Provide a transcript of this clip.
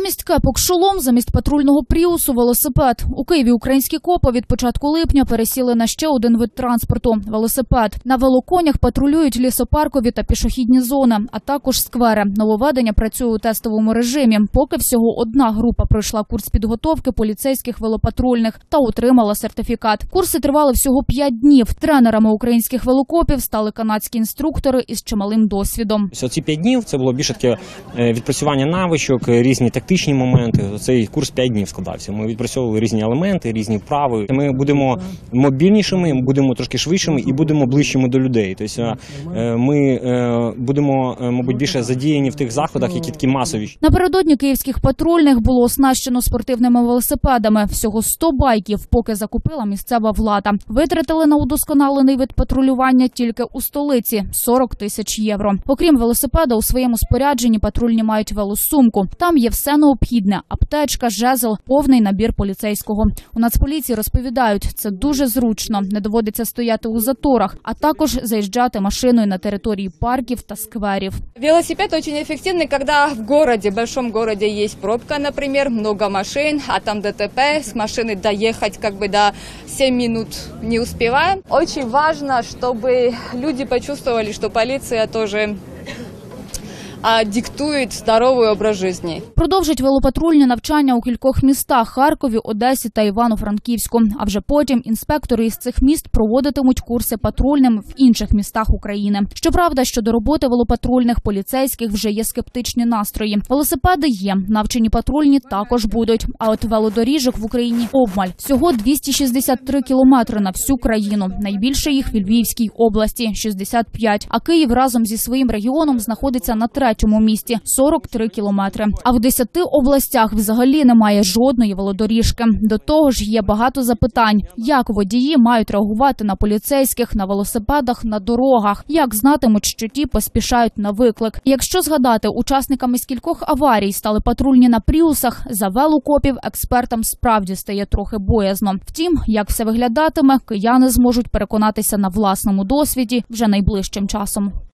Замість кепок шолом, замість патрульного пріусу велосипед. У Києві українські копи від початку липня пересіли на ще один вид транспорту велосипед. На велоконях патрулюють лісопаркові та пішохідні зони, а також сквери. Нововведення працює у тестовому режимі. Поки всього одна група пройшла курс підготовки поліцейських велопатрульних та отримала сертифікат. Курси тривали всього п'ять днів. Тренерами українських велокопів стали канадські інструктори із чималим досвідом. Ці п'ять днів це було більше таке е, відпрацювання навичок, е, різні тактичні моменти. Цей курс п'ять днів складався. Ми відпрацьовували різні елементи, різні вправи. Ми будемо мобільнішими, будемо трошки швидшими і будемо ближчими до людей. Тобто е, ми е, будемо, е, мабуть, більше задіяні в тих заходах, які такі масові. Напередодні київських патрульних було оснащено спортивними велосипедами. Всього 100 байків, поки закупила місцева влада. Витратили на удосконалений вид патрулювання тільки у столиці 40 тисяч євро. Окрім велосипеда, у своєму спорядженні патрульні мають велосумку. Там є все необхідне: аптечка, жезл, повний набір поліцейського. У Нацполіції розповідають, це дуже зручно. Не доводиться стояти у заторах, а також заїжджати машиною на території парків та скверів. Велосипед очень эффективный, когда в городе, в большом городе есть пробка, например, много машин, а там ДТП, с машины доехать как бы до 7 минут не успеваем. Очень важно, чтобы люди почувствовали, что полиция тоже а, диктует здоровый образ жизни. Продовжать велопатрульні навчання у кількох містах Харкові, Одесі та Івано-Франківську. А вже потім інспектори із цих міст проводитимуть курси патрульним в інших містах України. Щоправда, щодо роботи велопатрульних поліцейських вже є скептичні настрої. Велосипеди є, навчені патрульні також будуть. А от велодоріжок в Україні обмаль всього 263 кілометри на всю країну. Найбільше їх в Львівській області 65. А Київ разом зі своїм регіоном знаходиться на третьому місці 43 кілометри. А в 10 областях взагалі немає жодної велодоріжки. До того ж, є багато запитань, як водії мають реагувати на поліцейських на велосипедах на дорогах, як знатимуть, що ті поспішають на виклик. Якщо згадати, учасниками скількох аварій стали патрульні на пріусах, за велокопів експертам справді стає трохи боязно. Втім, як все виглядатиме, кияни зможуть переконатися на власному досвіді вже найближчим часом.